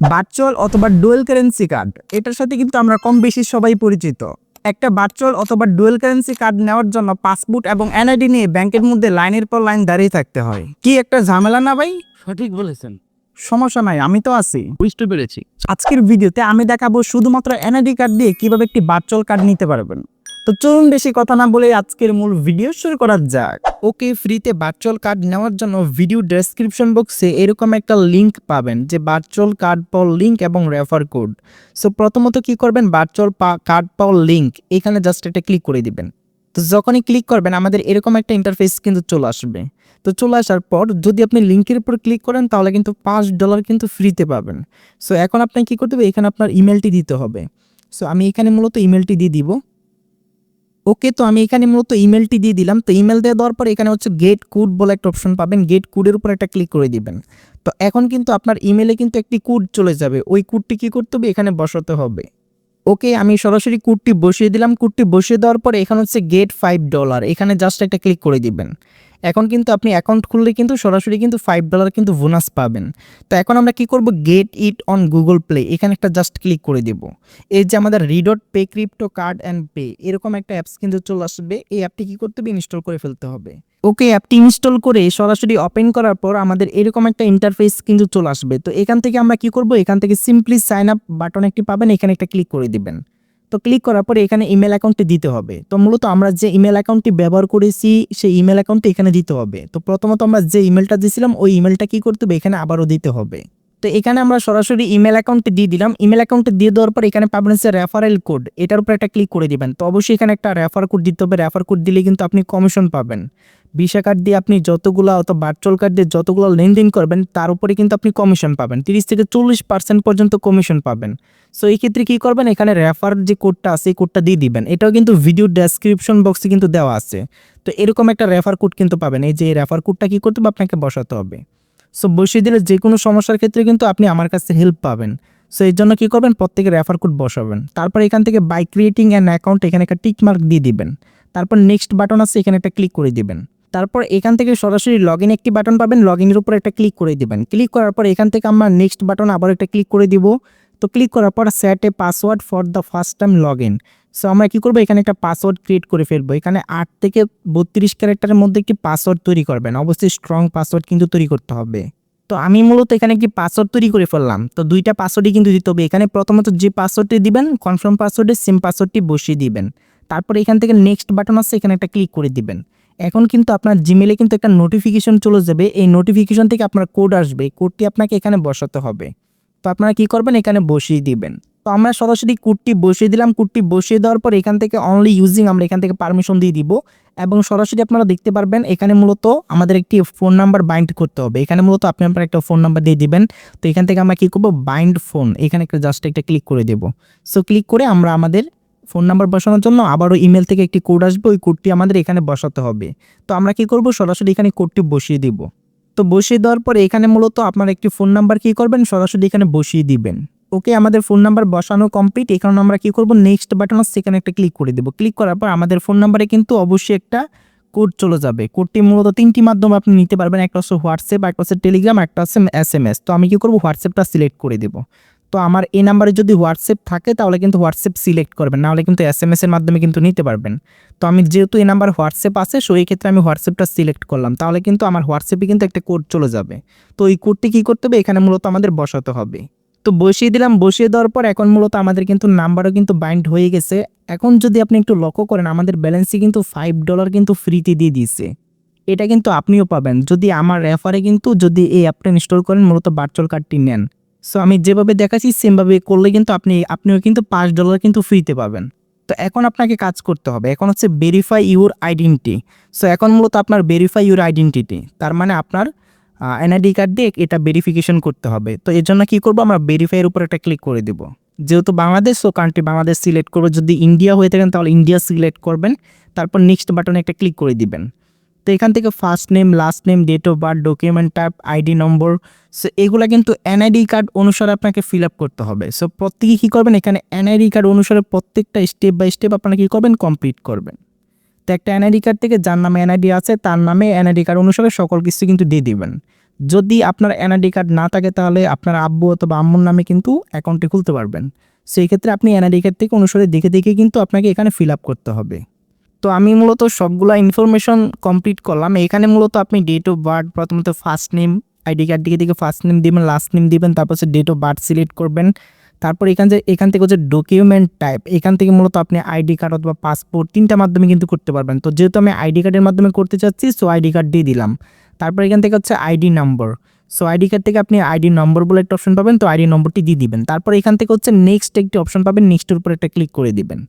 Virtual অথবা dual currency card এটার সাথে কিন্তু আমরা কম বেশি সবাই পরিচিত। একটা ভার্চুয়াল অথবা ডুয়েল কারেন্সি কার্ড নেওয়ার জন্য পাসপোর্ট এবং এনআইডি নিয়ে ব্যাংকের মধ্যে লাইনের পর লাইন দাঁড়িয়ে থাকতে হয়। কি একটা ঝামেলা না ভাই? সঠিক বলেছেন। সমস্যা নাই আমি তো আছি। বুঝতে পেরেছি। আজকের ভিডিওতে আমি দেখাবো শুধুমাত্র এনআইডি কার্ড দিয়ে কীভাবে একটি ভার্চুয়াল কার্ড নিতে পারবেন। তো চলুন বেশি কথা না বলে আজকের মূল ভিডিও শুরু করা যাক। ওকে, ফ্রিতে ভার্চুয়াল কার্ড নেওয়ার জন্য ভিডিও ডেসক্রিপশন বক্সে এরকম একটা লিংক পাবেন, যে ভার্চুয়াল কার্ড পাওয়ার লিংক এবং রেফার কোড সো প্রথমত কি করবেন? ভার্চুয়াল কার্ড পাওয়ার লিংক এখানে জাস্ট এটা ক্লিক করে দিবেন। তো যখনই ক্লিক করবেন, আমাদের এরকম একটা ইন্টারফেস কিন্তু চলে আসবে। তো চলে আসার পর যদি আপনি লিঙ্কের উপর ক্লিক করেন, তাহলে কিন্তু পাঁচ ডলার কিন্তু ফ্রিতে পাবেন। সো এখন আপনি কি করতে হবে? এখানে আপনার ইমেলটি দিতে হবে। সো আমি এখানে মূলত ইমেলটি দিয়ে দিব। ওকে তো আমি এখানে মূলত ইমেলটি দিয়ে দিলাম। তো ইমেল দিয়ে দেওয়ার পর এখানে হচ্ছে গেট কোড বলে একটা অপশন পাবেন। গেট কোডের উপর একটা ক্লিক করে দিবেন। তো এখন কিন্তু আপনার ইমেলে কিন্তু একটি কোড চলে যাবে। ওই কোডটি কী করতে হবে? এখানে বসাতে হবে। ওকে, আমি সরাসরি কোডটি বসিয়ে দিলাম। কোডটি বসিয়ে দেওয়ার পর এখানে হচ্ছে গেট ফাইভ ডলার এখানে জাস্ট একটা ক্লিক করে দিবেন। এখন কিন্তু আপনি অ্যাকাউন্ট খুললে কিন্তু সরাসরি কিন্তু ফাইভ ডলার কিন্তু বোনাস পাবেন। তো এখন আমরা কি করব? Get it on Google Play এখানে একটা জাস্ট ক্লিক করে দিব। এই যে আমাদের Redot pay crypto card and pay এরকম একটা অ্যাপস কিন্তু চলে আসবে। এই অ্যাপটি কি করতে হবে? ইনস্টল করে ফেলতে হবে। ওকে অ্যাপটি ইনস্টল করে সরাসরি ওপেন করার পর আমাদের এরকম একটা ইন্টারফেস কিন্তু চলে আসবে। তো এখান থেকে আমরা কি করব? এখান থেকে সিম্পলি সাইন আপ বাটন একটি পাবেন। এখানে একটা ক্লিক করে দিবেন। তো ক্লিক করার পরে এখানে ইমেল অ্যাকাউন্টটি দিতে হবে। তো মূলত আমরা যে ইমেল অ্যাকাউন্টটি ব্যবহার করেছি, সেই ইমেল অ্যাকাউন্টটি এখানে দিতে হবে। তো প্রথমত আমরা যে ইমেলটা দিয়েছিলাম ওই ইমেলটা কি করতে হবে? এখানে আবারও দিতে হবে। তো এখানে আমরা সরাসরি ইমেল অ্যাকাউন্টে দিয়ে দিলাম। ইমেল অ্যাকাউন্টে দিয়ে দেওয়ার পর এখানে পাবেন হচ্ছে রেফারেল কোড এটার উপর একটা ক্লিক করে দিবেন। তো অবশ্যই এখানে একটা রেফার কোড দিতে হবে। রেফার কোড দিলে কিন্তু আপনি কমিশন পাবেন। ভিসা কার্ড দিয়ে আপনি যতগুলো অথবা ভার্চুয়াল কার্ড দিয়ে যতগুলো লেনদেন করবেন, তার উপরে কিন্তু আপনি কমিশন পাবেন। তিরিশ থেকে চল্লিশ পার্সেন্ট পর্যন্ত কমিশন পাবেন। সো এই ক্ষেত্রে কী করবেন? এখানে রেফার যে কোডটা আছে, এই কোডটা দিয়ে দিবেন। এটাও কিন্তু ভিডিও ডেসক্রিপশন বক্সে কিন্তু দেওয়া আছে। তো এরকম একটা রেফার কোড কিন্তু পাবেন। এই যে রেফার কোডটা কী করতে হবে? আপনাকে বসাতে হবে। সো বসিয়ে দিলে যে কোনো সমস্যার ক্ষেত্রে কিন্তু আপনি আমার কাছে হেল্প পাবেন। সো এর জন্য কী করবেন? প্রত্যেকে রেফার কোড বসাবেন। তারপর এখান থেকে বাই ক্রিয়েটিং অ্যান অ্যাকাউন্ট এখানে একটা টিক মার্ক দিয়ে দিবেন। তারপর নেক্সট বাটন আছে, এখানে একটা ক্লিক করে দিবেন। তারপর এখান থেকে সরাসরি লগ ইন একটি বাটন পাবেন। লগ ইনের উপর একটা ক্লিক করে দিবেন। ক্লিক করার পর এখান থেকে আমরা নেক্সট বাটন আবার একটা ক্লিক করে দিব। তো ক্লিক করার পর set a password for the first time log in so আমরা কী করব? এখানে একটা পাসওয়ার্ড ক্রিয়েট করে ফেলব। এখানে আট থেকে বত্রিশ ক্যারেক্টারের মধ্যে একটি পাসওয়ার্ড তৈরি করবেন। অবশ্যই স্ট্রং পাসওয়ার্ড কিন্তু তৈরি করতে হবে। তো আমি মূলত এখানে একটি পাসওয়ার্ড তৈরি করে ফেললাম। তো দুইটা পাসওয়ার্ডই কিন্তু দিতে হবে। এখানে প্রথমত যে পাসওয়ার্ডটি দিবেন কনফার্ম পাসওয়ার্ডে সেম পাসওয়ার্ডটি বসিয়ে দিবেন। তারপর এখান থেকে নেক্সট বাটন আছে, এখানে একটা ক্লিক করে দিবেন। এখন কিন্তু আপনার জিমেলে কিন্তু একটা নোটিফিকেশন চলে যাবে। এই নোটিফিকেশন থেকে আপনার কোড আসবে। কোডটি আপনাকে এখানে বসাতে হবে। তো আপনারা কি করবেন? এখানে বসিয়ে দিবেন। তো আমরা সরাসরি কোডটি বসিয়ে দিলাম। কোডটি বসিয়ে দেওয়ার পর এখান থেকে অনলি ইউজিং আমরা এখান থেকে পারমিশন দিয়ে দিব। এবং সরাসরি আপনারা দেখতে পারবেন, এখানে মূলত আমাদের একটি ফোন নাম্বার বাইন্ড করতে হবে। এখানে মূলত আপনি আপনার একটা ফোন নাম্বার দিয়ে দিবেন। তো এখান থেকে আমরা কী করব? বাইন্ড ফোন এখানে একটা জাস্ট একটা ক্লিক করে দেব। সো ক্লিক করে আমরা আমাদের ফোন নাম্বার বসানোর জন্য আবারও ইমেল থেকে একটি কোড আসবে, ওই কোডটি আমাদের এখানে বসাতে হবে। তো আমরা কি করব? সরাসরি এখানে কোডটি বসিয়ে দিব। তো বসিয়ে দেওয়ার পরে এখানে মূলত আপনার একটি ফোন নাম্বার কি করবেন? সরাসরি এখানে বসিয়ে দিবেন। ওকে আমাদের ফোন নাম্বার বসানো কমপ্লিট এখানে আমরা কি করব? নেক্সট বাটন আছে, সেখানে একটা ক্লিক করে দেবো। ক্লিক করার পর আমাদের ফোন নাম্বারে কিন্তু অবশ্যই একটা কোড চলে যাবে। কোডটি মূলত তিনটি মাধ্যমে আপনি নিতে পারবেন। একটা হচ্ছে হোয়াটসঅ্যাপ একটা হচ্ছে টেলিগ্রাম একটা হচ্ছে এস এম এস তো আমি কি করব? হোয়াটসঅ্যাপটা সিলেক্ট করে দেবো। তো আমার এই নাম্বারে যদি হোয়াটসঅ্যাপ থাকে, তাহলে কিন্তু হোয়াটসঅ্যাপ সিলেক্ট করবেন। নাহলে কিন্তু এস এম এস এর মাধ্যমে কিন্তু নিতে পারবেন। তো আমি যেহেতু এই নাম্বার হোয়াটসঅ্যাপ আছে, সো এই ক্ষেত্রে আমি হোয়াটসঅ্যাপটা সিলেক্ট করলাম। তাহলে কিন্তু আমার হোয়াটসঅ্যাপে কিন্তু একটা কোড চলে যাবে। তো এই কোডটি কী করতে হবে? এখানে মূলত আমাদের বসাতে হবে। তো বসিয়ে দিলাম। বসিয়ে দেওয়ার পর এখন মূলত আমাদের কিন্তু নাম্বারও কিন্তু বাইন্ড হয়ে গেছে। এখন যদি আপনি একটু লক্ষ্য করেন, আমাদের ব্যালেন্সে কিন্তু ফাইভ ডলার কিন্তু ফ্রিতে দিয়ে দিয়েছে। এটা কিন্তু আপনিও পাবেন। যদি আমার রেফারে কিন্তু যদি এই অ্যাপটা ইনস্টল করেন, মূলত ভার্চুয়াল কার্ডটি নেন। সো আমি যেভাবে দেখাচ্ছি, সেমভাবে করলে কিন্তু আপনি, আপনিও কিন্তু পাঁচ ডলার কিন্তু ফ্রিতে পাবেন। তো এখন আপনাকে কাজ করতে হবে। এখন হচ্ছে ভেরিফাই ইউর আইডেন্টি সো এখন মূলত আপনার ভেরিফাই ইউর আইডেন্টিটি তার মানে আপনার এনআইডি কার্ড দিয়ে এটা ভেরিফিকেশন করতে হবে। তো এর জন্য কী করব? আমরা ভেরিফাইয়ের উপর একটা ক্লিক করে দেবো। যেহেতু Bangladesh so country Bangladesh select করব। যদি ইন্ডিয়া হয়ে থাকেন, তাহলে ইন্ডিয়া সিলেক্ট করবেন। তারপর নেক্সট বাটনে একটা ক্লিক করে দিবেন। তো এখান থেকে first name last name date of birth document type ID number so এগুলো কিন্তু এনআইডি কার্ড অনুসারে আপনাকে ফিল আপ করতে হবে। সো প্রত্যেকে কী করবেন? এখানে এনআইডি কার্ড অনুসারে প্রত্যেকটা স্টেপ বাই স্টেপ আপনারা কী করবেন? কমপ্লিট করবেন। তো একটা এনআইডি কার্ড থেকে যার নামে এনআইডি আছে, তার নামে এনআইডি কার্ড অনুসারে সকল কিছু কিন্তু দিয়ে দিবেন। যদি আপনার এনআইডি কার্ড না থাকে, তাহলে আপনার আব্বু অথবা আম্মুর নামে কিন্তু অ্যাকাউন্টটি খুলতে পারবেন। সেই ক্ষেত্রে আপনি এনআইডি কার্ড থেকে অনুসারে দেখে দেখে কিন্তু আপনাকে এখানে ফিল আপ করতে হবে। তো আমি মূলত সবগুলো ইনফরমেশন কমপ্লিট করলাম। এখানে মূলত আপনি ডেট অফ বার্থ প্রথমত ফার্স্ট নেম আইডি কার্ড দিকে দিকে ফার্স্ট নেম দিবেন লাস্ট নেম দিবেন, তারপর হচ্ছে ডেট অফ বার্থ সিলেক্ট করবেন। তারপর এখান থেকে এখান থেকে হচ্ছে ডকুমেন্ট টাইপ এখান থেকে মূলত আপনি আইডি কার্ড অথবা পাসপোর্ট তিনটা মাধ্যমে কিন্তু করতে পারবেন। তো যেহেতু আমি আইডি কার্ডের মাধ্যমে করতে চাচ্ছি সো আইডি কার্ড দিয়ে দিলাম। তারপর এখান থেকে হচ্ছে ID number so ID card থেকে আপনি আইডি নম্বর বলে একটা অপশন পাবেন, তো আইডি নম্বরটি দিয়ে দিবেন। তারপর এখান থেকে হচ্ছে নেক্সট একটি অপশন পাবেন নেক্সটের উপর একটা ক্লিক করে দিবেন।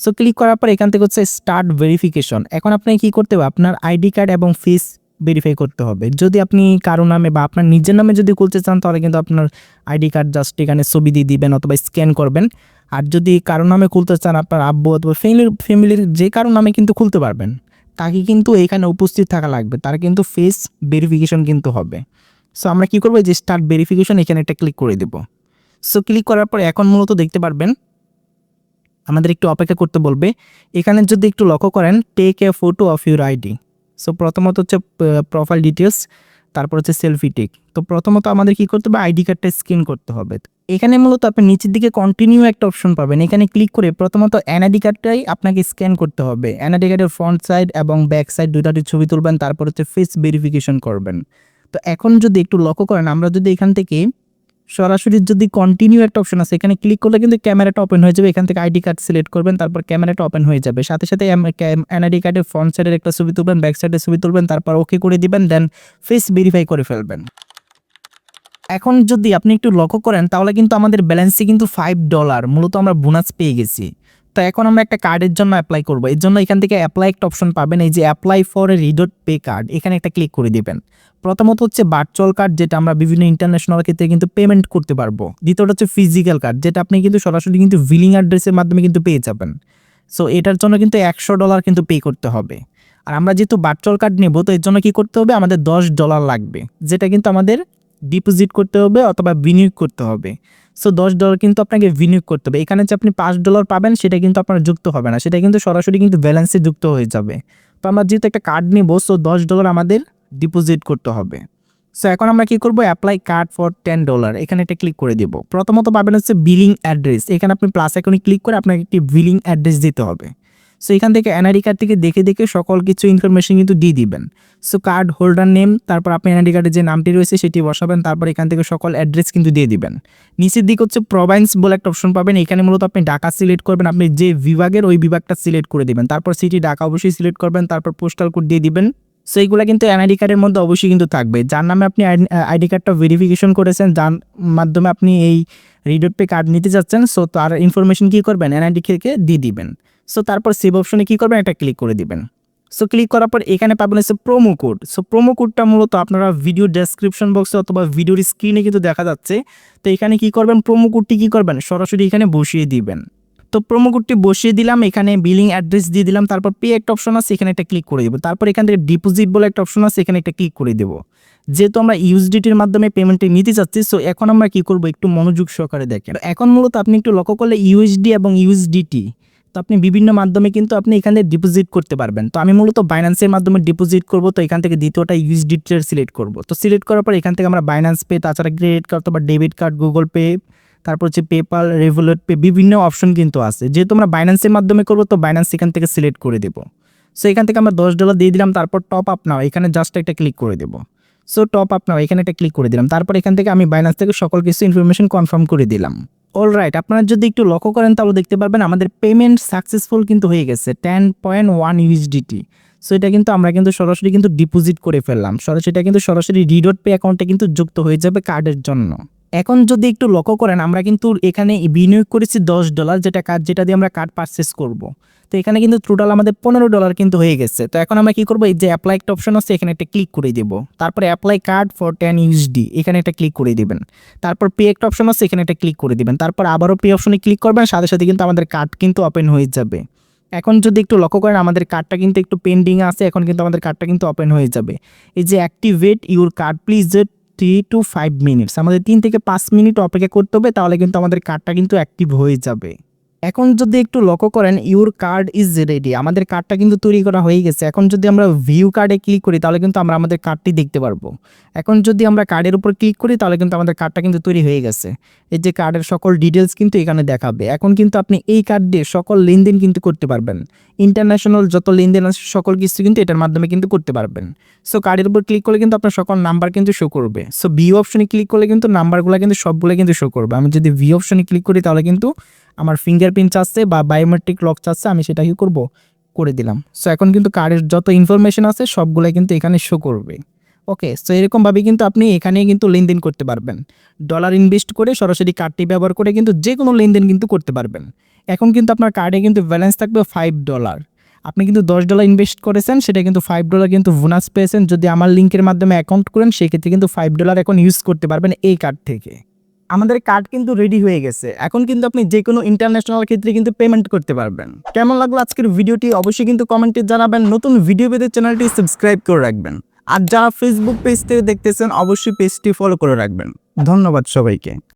সো ক্লিক করার পর এখান থেকে হচ্ছে স্টার্ট ভেরিফিকেশন এখন আপনাকে কী করতে হবে? আপনার আইডি কার্ড এবং ফেস ভেরিফাই করতে হবে। যদি আপনি কারও নামে বা আপনার নিজের নামে যদি খুলতে চান, তাহলে কিন্তু আপনার আইডি কার্ড জাস্ট এখানে ছবি দিয়ে দিবেন অথবা স্ক্যান করবেন। আর যদি কারও নামে খুলতে চান, আপনার আব্বু অথবা ফ্যামিলির ফ্যামিলির যে কারও নামে কিন্তু খুলতে পারবেন। তাকে কিন্তু এখানে উপস্থিত থাকা লাগবে। তার কিন্তু ফেস ভেরিফিকেশন কিন্তু হবে। সো আমরা কী করব? যে স্টার্ট ভেরিফিকেশন এখানে একটা ক্লিক করে দেবো। সো ক্লিক করার পর এখন মূলত দেখতে পারবেন আমাদের একটু অপেক্ষা করতে বলবে। এখানে যদি একটু লক্ষ্য করেন take a photo of your ID so প্রথমত হচ্ছে প্রোফাইল ডিটেলস তারপর হচ্ছে সেলফি টেক তো প্রথমত আমাদের কি করতে হবে? আইডি কার্ডটা স্ক্যান করতে হবে। এখানে মূলত আপনি নিচের দিকে কন্টিনিউ একটা অপশন পাবেন। এখানে ক্লিক করে প্রথমত এনআইডি কার্ডটাই আপনাকে স্ক্যান করতে হবে। এনআইডি কার্ডের ফ্রন্ট সাইড এবং ব্যাক সাইড দুটাটি ছবি তুলবেন, তারপর হচ্ছে ফেস ভেরিফিকেশন করবেন। তো এখন যদি একটু লক্ষ্য করেন, আমরা যদি এখান থেকে সরাসরি যদি কন্টিনিউ একটা অপশন আছে, এখানে ক্লিক করলে কিন্তু ক্যামেরাটা ওপেন হয়ে যাবে, এখান থেকে আইডি কার্ড সিলেক্ট করবেন, তারপর ক্যামেরাটা ওপেন হয়ে যাবে। সাথে সাথে এনআইডি কার্ডের ফ্রন্ট সাইডের একটা ছবি তুলবেন ব্যাক সাইডের ছবি তুলবেন, তারপর ওকে করে দিবেন দেন ফেস ভেরিফাই করে ফেলবেন। এখন যদি আপনি একটু লক্ষ্য করেন, তাহলে কিন্তু আমাদের ব্যালেন্সে কিন্তু ফাইভ ডলার মূলত আমরা বোনাস পেয়ে গেছি। তো এখন আমরা একটা কার্ডের জন্য অ্যাপ্লাই করব। এর জন্য এখান থেকে অ্যাপ্লাই একটা অপশন পাবেন, এই যে apply for a Redot pay card এখানে একটা ক্লিক করে দিবেন। প্রথমত হচ্ছে ভার্চুয়াল কার্ড যেটা আমরা বিভিন্ন ইন্টারন্যাশনাল ক্ষেত্রে কিন্তু পেমেন্ট করতে পারব। দ্বিতীয়টা হচ্ছে ফিজিক্যাল কার্ড যেটা আপনি কিন্তু সরাসরি কিন্তু বিলিং অ্যাড্রেসের মাধ্যমে কিন্তু পেয়ে যাবেন। সো এটার জন্য কিন্তু একশো ডলার কিন্তু পে করতে হবে। আর আমরা যেহেতু ভার্চুয়াল কার্ড নেব, তো এর জন্য কি করতে হবে? আমাদের দশ ডলার লাগবে, যেটা কিন্তু আমাদের ডিপোজিট করতে হবে অথবা বিনিয়োগ করতে হবে। সো দশ ডলার কিন্তু আপনাকে বিনিয়োগ করতে হবে। এখানে যে আপনি পাঁচ ডলার পাবেন, সেটা কিন্তু আপনার যুক্ত হবে না। সেটা কিন্তু সরাসরি কিন্তু ব্যালেন্সে যুক্ত হয়ে যাবে। তো আমরা যেহেতু একটা কার্ড নিব সো দশ ডলার আমাদের ডিপোজিট করতে হবে। সো এখন আমরা কি করব? Apply card for ten dollar এখানে একটা ক্লিক করে দিব। প্রথমত পাবেন হচ্ছে বিলিং অ্যাড্রেস এখানে আপনি প্লাস এখনই ক্লিক করে আপনাকে একটি বিলিং অ্যাড্রেস দিতে হবে। সো এখান থেকে এনআইডি কার্ড থেকে দেখে দেখে সকল কিছু ইনফরমেশন কিন্তু দিয়ে দিবেন। সো কার্ড হোল্ডার নেম তারপর আপনি এনআইডি কার্ডের যে নামটি রয়েছে সেটি বসাবেন, তারপর এখান থেকে সকল অ্যাড্রেস কিন্তু দিয়ে দিবেন। নিচের দিক হচ্ছে প্রভাইন্স বলে একটা অপশন পাবেন, এখানে মূলত আপনি ঢাকা সিলেক্ট করবেন, আপনি যে বিভাগের ওই বিভাগটা সিলেক্ট করে দিবেন। তারপর সিটি ঢাকা অবশ্যই সিলেক্ট করবেন, তারপর পোস্টাল কোড দিয়ে দিবেন। সো এইগুলো কিন্তু এনআইডি কার্ডের মধ্যে অবশ্যই কিন্তু থাকবে। যার নামে আপনি আইডি কার্ডটা ভেরিফিকেশন করেছেন, যার মাধ্যমে আপনি এই রিডোট পে কার্ড নিতে যাচ্ছেন সো তার ইনফরমেশন কী করবেন এনআইডি থেকে দিয়ে দিবেন। সো তারপর সেভ অপশনে কী করবেন? একটা ক্লিক করে দিবেন। সো ক্লিক করার পর এখানে পাবেন হচ্ছে প্রোমো কোড সো প্রোমো কোডটা মূলত আপনারা ভিডিও ডেসক্রিপশন বক্সে অথবা ভিডিওর স্ক্রিনে কিন্তু দেখা যাচ্ছে। তো এখানে কি করবেন? প্রোমো কোডটি কী করবেন? সরাসরি এখানে বসিয়ে দিবেন। তো প্রোমো কোডটি বসিয়ে দিলাম, এখানে বিলিং অ্যাড্রেস দিয়ে দিলাম, তারপর পে একটা অপশন আছে, এখানে একটা ক্লিক করে দেবো। তারপর এখান থেকে ডিপোজিট বলে একটা অপশন আছে, এখানে একটা ক্লিক করে দেবো। যেহেতু আমরা ইউএসডিটির মাধ্যমে পেমেন্টে নিতে চাচ্ছি সো এখন আমরা কি করব? একটু মনোযোগ সহকারে দেখেন। এখন মূলত আপনি একটু লক্ষ্য করলে ইউএসডি এবং ইউএসডিটি আপনি বিভিন্ন মাধ্যমে কিন্তু আপনি এখান থেকে ডিপোজিট করতে পারবেন। তো আমি মূলত বাইন্যান্সের মাধ্যমে ডিপোজিট করব, তো এখান থেকে দ্বিতীয়টা ইউএসডিটির সিলেক্ট করব। তো সিলেক্ট করার পর এখান থেকে আমরা বাইন্যান্স পে তাছাড়া ক্রেডিট কার্ড অথবা ডেবিট কার্ড গুগল পে তারপর হচ্ছে পেপাল রেভুলেট পে বিভিন্ন অপশন কিন্তু আছে। যেহেতু আমরা বাইন্যান্সের মাধ্যমে করব, তো বাইন্যান্স এখান থেকে সিলেক্ট করে দেবো। সো এখান থেকে আমরা দশ ডলার দিয়ে দিলাম, তারপর টপ আপ নাও এখানে জাস্ট একটা ক্লিক করে দেবো। সো টপ আপ নাও এখানে একটা ক্লিক করে দিলাম। তারপর এখান থেকে আমি বাইন্যান্স থেকে সকল কিছু ইনফরমেশন কনফার্ম করে দিলাম। অল রাইট আপনারা যদি একটু লক্ষ্য করেন তাহলে দেখতে পারবেন আমাদের পেমেন্ট সাকসেসফুল কিন্তু হয়ে গেছে ten point one USDT so এটা কিন্তু আমরা কিন্তু সরাসরি কিন্তু ডিপোজিট করে ফেললাম। সরাসরি এটা কিন্তু সরাসরি রিডট পে অ্যাকাউন্টে কিন্তু যুক্ত হয়ে যাবে কার্ডের জন্য। এখন যদি একটু লক্ষ্য করেন, আমরা কিন্তু এখানে বিনিয়োগ করেছি দশ ডলার যেটা কার্ড যেটা দিয়ে আমরা কার্ড পারচেস করব। তো এখানে কিন্তু টোটাল আমাদের পনেরো ডলার কিন্তু হয়ে গেছে। তো এখন আমরা কি করব? এই যে অ্যাপ্লাই একটা অপশন আছে, এখানে একটা ক্লিক করে দেবো। তারপরে apply card for ten USD এখানে একটা ক্লিক করে দিবেন। তারপর পে একটা অপশন আছে, এখানে একটা ক্লিক করে দিবেন। তারপর আবারও পে অপশনে ক্লিক করবেন, সাথে সাথে কিন্তু আমাদের কার্ড কিন্তু ওপেন হয়ে যাবে। এখন যদি একটু লক্ষ্য করেন, আমাদের কার্ডটা কিন্তু একটু পেন্ডিং আছে, এখন কিন্তু আমাদের কার্ডটা কিন্তু ওপেন হয়ে যাবে। এই যে activate your card please three two five minutes আমাদের তিন থেকে পাঁচ মিনিট অপেক্ষা করতে হবে, তাহলে কিন্তু আমাদের কার্ডটা কিন্তু অ্যাক্টিভ হয়ে যাবে। এখন যদি একটু লক্ষ্য করেন ইউর কার্ড ইজ রেডি আমাদের কার্ডটা কিন্তু তৈরি করা হয়ে গেছে। এখন যদি আমরা ভিউ কার্ডে ক্লিক করি, তাহলে কিন্তু আমরা আমাদের কার্ডটি দেখতে পারব। এখন যদি আমরা কার্ডের উপর ক্লিক করি, তাহলে কিন্তু আমাদের কার্ডটা কিন্তু তৈরি হয়ে গেছে। এই যে কার্ডের সকল ডিটেলস কিন্তু এখানে দেখাবে। এখন কিন্তু আপনি এই কার্ড দিয়ে সকল লেনদেন কিন্তু করতে পারবেন। ইন্টারন্যাশনাল যত লেনদেন আছে, সকল কিছু কিন্তু এটার মাধ্যমে কিন্তু করতে পারবেন। সো কার্ডের উপর ক্লিক করলে কিন্তু আপনার সকল নাম্বার কিন্তু শো করবে। সো ভিউ অপশনে ক্লিক করলে কিন্তু নাম্বারগুলো কিন্তু সবগুলো কিন্তু শো করবে। আমি যদি ভি অপশনে ক্লিক করি, তাহলে কিন্তু আমার ফিঙ্গারপ্রিন্ট চাচ্ছে বা বায়োমেট্রিক লক চাচ্ছে, আমি সেটা কি করব, করে দিলাম। সো এখন কিন্তু কার্ডের যত ইনফরমেশন আছে, সবগুলাই কিন্তু এখানে শো করবে। ওকে সো এরকমভাবে কিন্তু আপনি এখানে কিন্তু লেনদেন করতে পারবেন। ডলার ইনভেস্ট করে সরাসরি কার্ডটি ব্যবহার করে কিন্তু যে কোনো লেনদেন কিন্তু করতে পারবেন। এখন কিন্তু আপনার কার্ডে কিন্তু ব্যালেন্স থাকবে ফাইভ ডলার আপনি কিন্তু দশ ডলার ইনভেস্ট করেছেন, সেটা কিন্তু ফাইভ ডলার কিন্তু বোনাস পেয়েছেন। যদি আমার লিঙ্কের মাধ্যমে অ্যাকাউন্ট করেন, সেক্ষেত্রে কিন্তু ফাইভ ডলার এখন ইউজ করতে পারবেন এই কার্ড থেকে। আমাদের কার্ড কিন্তু রেডি হয়ে গেছে। এখন কিন্তু আপনি যে কোনো ইন্টারন্যাশনাল ক্ষেত্রে কিন্তু পেমেন্ট করতে পারবেন। কেমন লাগল আজকের ভিডিওটি অবশ্যই কিন্তু কমেন্টে জানাবেন। নতুন ভিডিও পেতে চ্যানেলটি সাবস্ক্রাইব করে রাখবেন। আর যারা ফেসবুক পেজ থেকে দেখতেছেন, অবশ্যই পেজটি ফলো করে রাখবেন। ধন্যবাদ সবাইকে।